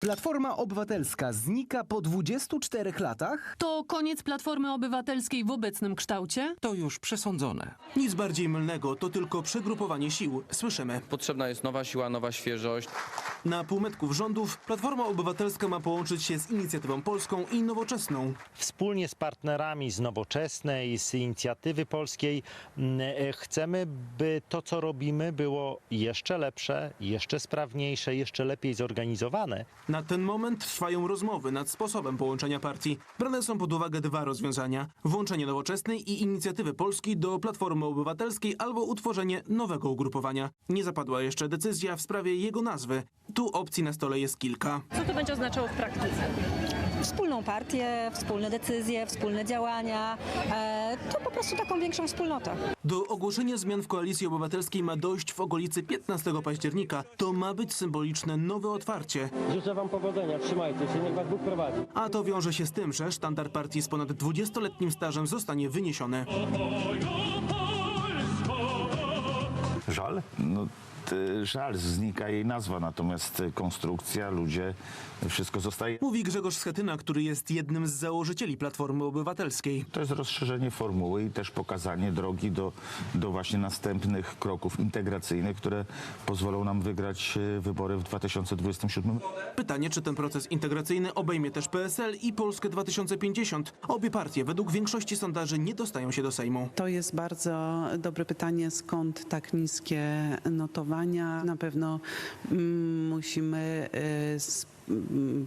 Platforma Obywatelska znika po 24 latach? To koniec Platformy Obywatelskiej w obecnym kształcie? To już przesądzone. Nic bardziej mylnego, to tylko przegrupowanie sił. Słyszymy. Potrzebna jest nowa siła, nowa świeżość. Na półmetków rządów Platforma Obywatelska ma połączyć się z Inicjatywą Polską i Nowoczesną. Wspólnie z partnerami z Nowoczesnej, z Inicjatywy Polskiej mm, e, chcemy, by to, co robimy, było jeszcze lepsze, jeszcze sprawniejsze, jeszcze lepiej zorganizowane. Na ten moment trwają rozmowy nad sposobem połączenia partii. Brane są pod uwagę dwa rozwiązania. Włączenie Nowoczesnej i Inicjatywy Polskiej do Platformy Obywatelskiej albo utworzenie nowego ugrupowania. Nie zapadła jeszcze decyzja w sprawie jego nazwy. Tu opcji na stole jest kilka. Co to będzie oznaczało w praktyce? wspólną partię, wspólne decyzje, wspólne działania, e, to po prostu taką większą wspólnotę. Do ogłoszenia zmian w Koalicji Obywatelskiej ma dojść w okolicy 15 października. To ma być symboliczne nowe otwarcie. Życzę Wam powodzenia, trzymajcie się, niech Was Bóg prowadzi. A to wiąże się z tym, że sztandar partii z ponad 20-letnim stażem zostanie wyniesiony. Żal? No, t- żal, znika jej nazwa, natomiast y, konstrukcja, ludzie, wszystko zostaje. Mówi Grzegorz Schetyna, który jest jednym z założycieli Platformy Obywatelskiej. To jest rozszerzenie formuły i też pokazanie drogi do, do właśnie następnych kroków integracyjnych, które pozwolą nam wygrać y, wybory w 2027 Pytanie, czy ten proces integracyjny obejmie też PSL i Polskę 2050. Obie partie według większości sondaży nie dostają się do Sejmu. To jest bardzo dobre pytanie, skąd tak niskie Na pewno mm, musimy y, s- mm,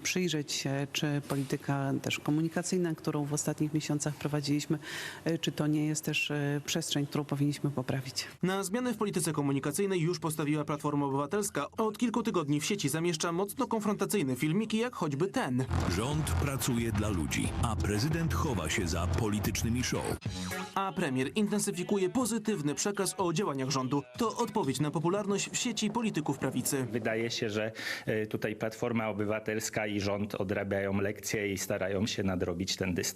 przyjrzeć się, czy polityka też komunikacyjna, którą w ostatnich miesiącach prowadziliśmy, y, czy to nie jest też y, przestrzeń, którą powinniśmy poprawić. Na zmiany w polityce komunikacyjnej już postawiła Platforma Obywatelska. Od kilku tygodni w sieci zamieszcza mocno konfrontacyjne filmiki, jak choćby ten. Rząd pracuje dla ludzi, a prezydent chowa się za politycznymi show. A premier intensyfikuje pozytywny przekaz o działaniach rządu. To odpowiedź na popularność w sieci polityków prawicy. Wydaje się, że e, tutaj Platforma Obywatelska i rząd odrabiają lekcje i starają się nadrobić ten dystans.